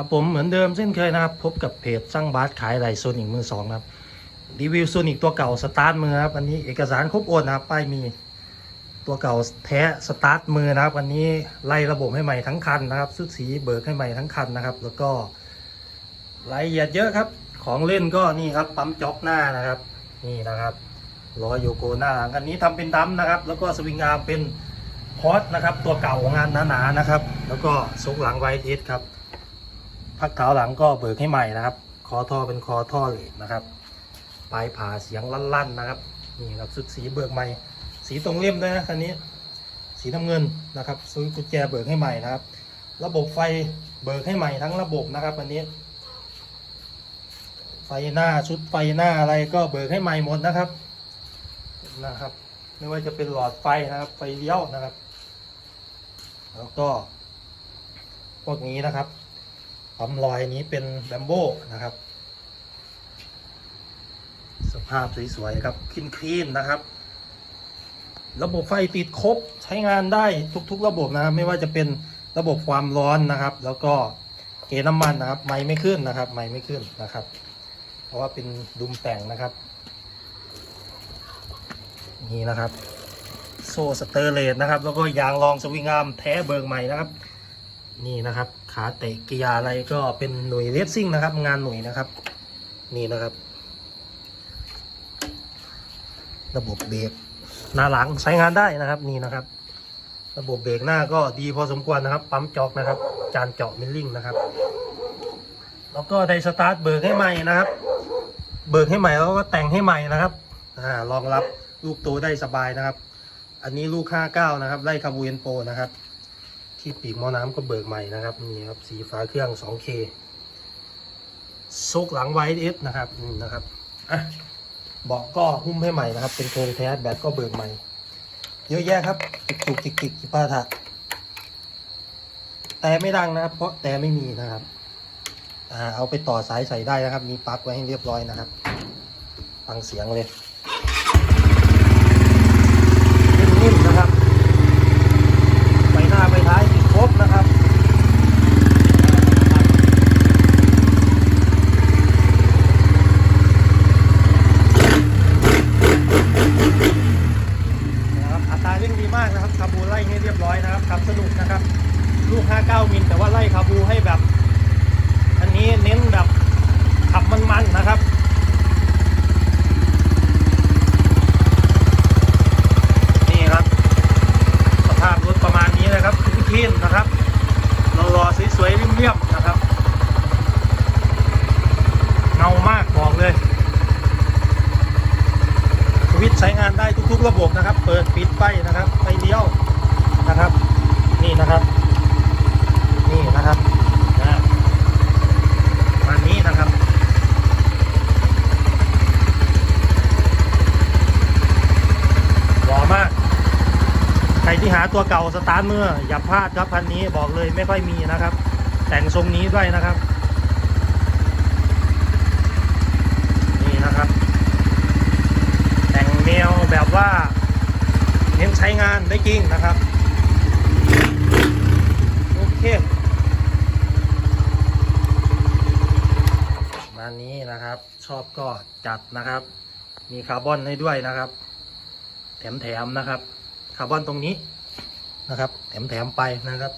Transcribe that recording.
ครับผมเหมือนเดิมเช่นเคยนะครับ พบกับเพจสร้างบาสขายไรโซนิกมือสองครับรีวิวโซนิกตัวเก่าสตาร์ทมือครับอันนี้เอกสารครบโอนนะครับป้ายมีตัวเก่าแท้สตาร์ทมือนะครับอันนี้ไล่ระบบให้ใหม่ทั้งคันนะครับชุดสีเบิกให้ใหม่ทั้งคันนะครับ แล้วก็รายละเอียดเยอะครับ ของเล่นก็นี่ครับปั๊มจ็อกหน้านะครับ นี่นะครับล้อโยโกหน้าหลังอันนี้ทำเป็นดัมนะครับ แล้วก็สวิงอาร์มเป็นพอสนะครับ ตัวเก่าของงานหนาๆนะครับ แล้วก็ซุกหลังไวท์เอสครับ พักเท้าหลังก็เบิกให้ใหม่นะครับ คอท่อเป็นคอท่อเหล็กนะครับ ปลายผ่าเสียงลั่นๆนะครับ นี่ครับสุดสีเบิกใหม่ สีตรงเลี่ยมด้วยนะคันนี้ สีน้ำเงินนะครับซื้อกุญแจเบิกให้ใหม่นะครับ ระบบไฟเบิกให้ใหม่ทั้งระบบนะครับอันนี้ ไฟหน้าชุดไฟหน้าอะไรก็เบิกให้ใหม่หมดนะครับนะครับ ไม่ว่าจะเป็นหลอดไฟนะครับ ไฟเลี้ยวนะครับ แล้วก็พวกนี้นะครับ ปั๊มลอยนี้เป็นแบมโบนะครับ สภาพสวยๆครับคลีนๆนะครับ ระบบไฟติดครบใช้งานได้ทุกๆ ระบบนะครับ ไม่ว่าจะเป็นระบบความร้อนนะครับ แล้วก็เกน้ำมันนะครับ ไม่ไม่ขึ้นนะครับ ไม่ไม่ขึ้นนะครับ เพราะว่าเป็นดุมแต่งนะครับ นี่นะครับ โซ่สเตอร์เลสนะครับ แล้วก็ยางรองสวิงอาร์มแท้เบิร์กใหม่นะครับ นี่นะครับ ขาเตะกีฬาอะไรก็เป็นหน่วยเลสซิ่งนะครับ งานหน่วยนะครับ นี่นะครับ ระบบเบรกหน้าหลังใช้งานได้นะครับนี่นะครับ ระบบเบรกหน้าก็ดีพอสมควรนะครับ ปั๊มจอกนะครับ จานเจาะมิลลิ่งนะครับ แล้วก็ไดสตาร์ทเบิกให้ใหม่นะครับ เบิกให้ใหม่แล้วก็แต่งให้ใหม่นะครับอ่ารองรับลูกโตได้สบายนะครับ อันนี้ลูก 59 นะครับไล่คาบูเอนโปนะครับ ที่ปีกหม้อน้ำก็เบิกใหม่นะครับนี่ครับสีฟ้าเครื่อง 2K ซกหลังไวท์เอสนะครับนี่นะครับอะเบาะก็หุ้มให้ใหม่นะครับ เป็นโครงแท้แบตก็เบิกใหม่ เยอะแยะครับจุกจุกจิกจิกจิป้าถะแต่ไม่ดังนะครับ เพราะแต่ไม่มีนะครับอ่าเอาไปต่อสายใส่ได้นะครับ มีปลั๊กไว้ให้เรียบร้อยนะครับฟังเสียงเลยนิ่มๆนะครับ ไปหน้าไปท้ายติดครบนะครับ นะครับอัตราเร่งดีมากนะครับคาบูไล่ให้เรียบร้อยนะครับขับสนุกนะครับ ลูก 59 มิลแต่ว่าไล่คาบูให้แบบ อันนี้เน้นแบบขับมันๆนะครับนี่ครับ สภาพรถประมาณนี้นะครับคลีนนะครับรอสวยๆเรียบๆนะครับเงามากบอกเลยวิตช์ใช้งานได้ทุกๆระบบนะครับ เปิดปิดไฟนะครับไฟเลี้ยวนะครับ นี่นะครับ นี่นะครับนะประมาณนี้นะครับหล่อมาก ใครที่หา ตัวเก่าสตาร์ทเมื่ออย่าพลาดครับพันนี้บอกเลยไม่ค่อยมีนะครับ แต่งทรงนี้ด้วยนะครับ นี่นะครับ แต่งแนวแบบว่าเน้นใช้งานได้จริงนะครับโอเคมาณนี้นะครับ ชอบก็จัดนะครับ มีคาร์บอนให้ด้วยนะครับ แถมๆนะครับคาร์บอนตรงนี้ นะครับ แถมๆไปนะครับ